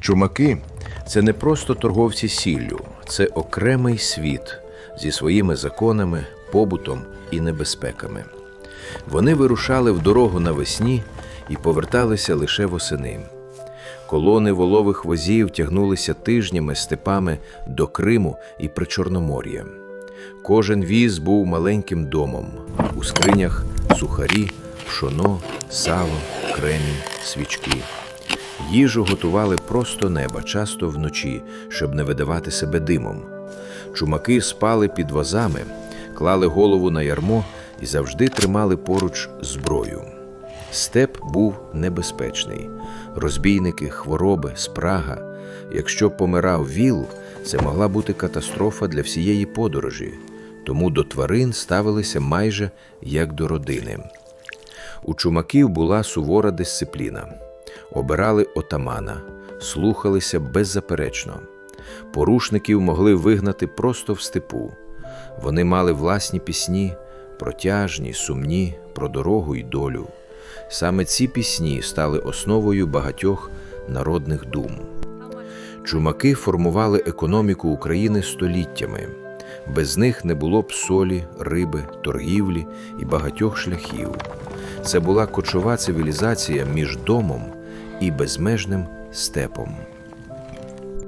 Чумаки це не просто торговці сіллю, це окремий світ зі своїми законами, побутом і небезпеками. Вони вирушали в дорогу навесні і поверталися лише восени. Колони волових возів тягнулися тижнями степами до Криму і Причорномор'я. Кожен віз був маленьким домом. У скринях сухарі, пшоно, сало, кремінь, свічки. Їжу готували просто неба, часто вночі, щоб не видавати себе димом. Чумаки спали під возами, клали голову на ярмо і завжди тримали поруч зброю. Степ був небезпечний. Розбійники, хвороби, спрага. Якщо помирав віл, це могла бути катастрофа для всієї подорожі, тому до тварин ставилися майже як до родини. У чумаків була сувора дисципліна. Обирали отамана, слухалися беззаперечно. Порушників могли вигнати просто в степу. Вони мали власні пісні, протяжні, сумні, про дорогу й долю. Саме ці пісні стали основою багатьох народних дум. Чумаки формували економіку України століттями. Без них не було б солі, риби, торгівлі і багатьох шляхів. Це була кочова цивілізація між домом і безмежним степом.